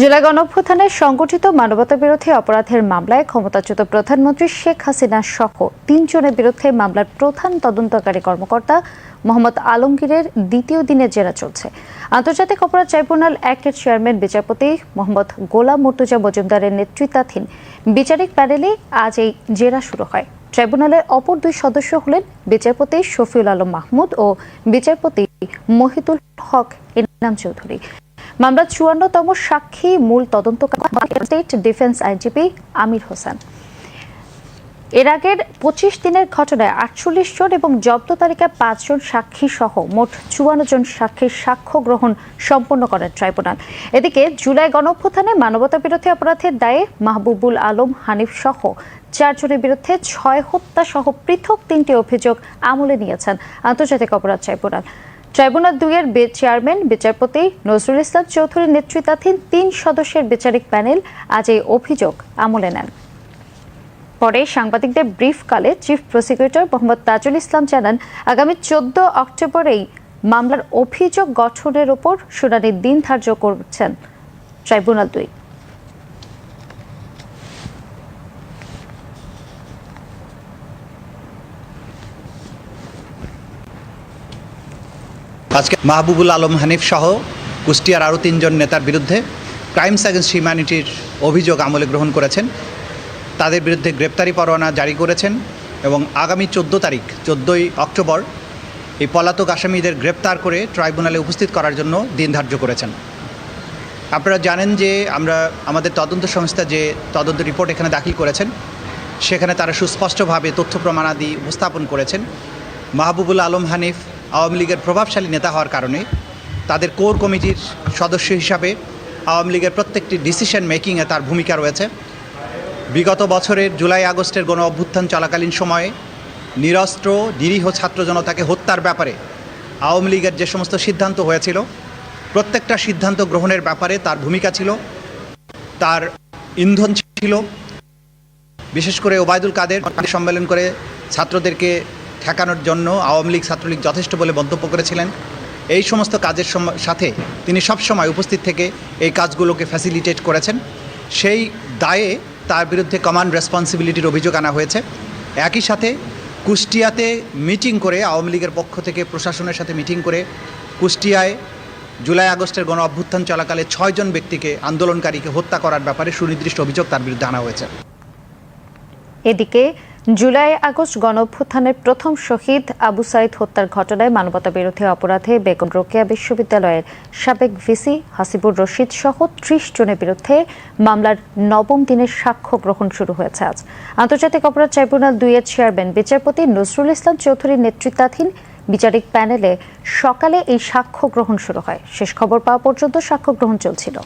জুলাই গণঅভ্যুত্থানের সংগঠিত মানবতা বিরোধী অপরাধের মামলায় ক্ষমতাচ্যুত প্রধানমন্ত্রী শেখ হাসিনা সহ তিনজনের বিরুদ্ধে মামলার প্রধান তদন্তকারী কর্মকর্তা মোহাম্মদ আলমগীরের দ্বিতীয় দিনের জেরা চলছে। আন্তর্জাতিক অপরাধ ট্রাইব্যুনাল একের চেয়ারম্যান, বিচারপতি মোহাম্মদ গোলাম মর্তুজা মজুমদারের নেতৃত্বাধীন বিচারিক প্যানেলে আজ এই জেরা শুরু হয়। ট্রাইব্যুনালের অপর দুই সদস্য হলেন বিচারপতি শফিউল আলম মাহমুদ ও বিচারপতি মহিতুল হক ইনাম চৌধুরী। মামলার চুয়ান্নতম সাক্ষী মূল তদন্তকারী স্টেট ডিফেন্স আইনজীবী আমির হোসেন। এর আগের পঁচিশ দিনের ঘটনায় আটচল্লিশ জন এবং জব্দ তালিকায় পাঁচজন সাক্ষী সহ মোট চুয়ান্ন জন সাক্ষীর সাক্ষ্য গ্রহণ সম্পন্ন করেন ট্রাইব্যুনাল। এদিকে জুলাই গণঅভ্যুত্থানে মানবতা বিরোধী অপরাধের দায়ে মাহবুবুল আলম হানিফ সহ চারজনের বিরুদ্ধে ছয় হত্যা সহ পৃথক তিনটি অভিযোগ আমলে নিয়েছেন আন্তর্জাতিক অপরাধ ট্রাইব্যুনাল। ট্রাইব্যুনাল দুইয়ের চেয়ারম্যান, বিচারপতি নজরুল ইসলাম চৌধুরীর নেতৃত্বাধীন তিন সদস্যের বিচারিক প্যানেল আজ এই অভিযোগ আমলে নেন। পরে সাংবাদিকদের ব্রিফকালে চিফ প্রসিকিউটর মোহাম্মদ তাজুল ইসলাম জানান, আগামী চোদ্দ অক্টোবরেই মামলার অভিযোগ গঠনের ওপর শুনানির দিন ধার্য করছেন ট্রাইব্যুনাল দুই। আজকে মাহবুবুল আলম হানিফ সহ কুষ্টিয়ার আরও তিনজন নেতার বিরুদ্ধে ক্রাইমস অ্যাগেন্স্ট হিউম্যানিটির অভিযোগ আমলে গ্রহণ করেছেন। তাদের বিরুদ্ধে গ্রেপ্তারি পরোয়ানা জারি করেছেন এবং আগামী চোদ্দ তারিখ, চোদ্দোই অক্টোবর এই পলাতক আসামিদের গ্রেপ্তার করে ট্রাইব্যুনালে উপস্থিত করার জন্য দিন ধার্য করেছেন। আপনারা জানেন যে আমরা আমাদের তদন্ত সংস্থা যে তদন্ত রিপোর্ট এখানে দাখিল করেছেন, সেখানে তারা সুস্পষ্টভাবে তথ্য প্রমাণাদি উপস্থাপন করেছেন। মাহবুবুল আলম হানিফ আওয়ামী লীগের প্রভাবশালী নেতা হওয়ার কারণে তাদের কোর কমিটির সদস্য হিসাবে আওয়ামী লীগের প্রত্যেকটি ডিসিশন মেকিংয়ে তার ভূমিকা রয়েছে। বিগত বছরের জুলাই আগস্টের গণ অভ্যুত্থান চলাকালীন সময়ে নিরস্ত্র, নিরীহ ছাত্র জনতাকে হত্যার ব্যাপারে আওয়ামী লীগের যে সমস্ত সিদ্ধান্ত হয়েছিল, প্রত্যেকটা সিদ্ধান্ত গ্রহণের ব্যাপারে তার ভূমিকা ছিল, তার ইন্ধন ছিল। বিশেষ করে ওবায়দুল কাদের সম্মেলন করে ছাত্রদেরকে ঠেকানোর জন্য আওয়ামী লীগ, ছাত্রলীগ যথেষ্ট বলে মন্তব্য করেছিলেন। এই সমস্ত কাজের সাথে তিনি সবসময় উপস্থিত থেকে এই কাজগুলোকে ফ্যাসিলিটেট করেছেন। সেই দায়ে তার বিরুদ্ধে কমান্ড রেসপন্সিবিলিটির অভিযোগ আনা হয়েছে। একই সাথে কুষ্টিয়াতে মিটিং করে আওয়ামী লীগের পক্ষ থেকে প্রশাসনের সাথে মিটিং করে কুষ্টিয়ায় জুলাই আগস্টের গণ অভ্যুত্থান চলাকালে ছয়জন ব্যক্তিকে আন্দোলনকারীকে হত্যা করার ব্যাপারে সুনির্দিষ্ট অভিযোগ তার বিরুদ্ধে আনা হয়েছে। এদিকে জুলাই আগস্ট গণঅভ্যুত্থানের প্রথম শহীদ আবু সাইদ হত্যার ঘটনায় মানবতা বিরোধী অপরাধে বেগম রোকেয়া বিশ্ববিদ্যালয়ের সাবেক ভিসি হাসিবুর রশিদ সহ ত্রিশ জনের বিরুদ্ধে মামলার নবম দিনের সাক্ষ্য গ্রহণ শুরু হয়েছে আজ। আন্তর্জাতিক অপরাধ ট্রাইব্যুনাল দুইয়ের চেয়ারম্যান, বিচারপতি নজরুল ইসলাম চৌধুরীর নেতৃত্বাধীন বিচারিক প্যানেলে সকালে এই সাক্ষ্য গ্রহণ শুরু হয়। শেষ খবর পাওয়া পর্যন্ত সাক্ষ্য গ্রহণ চলছিল।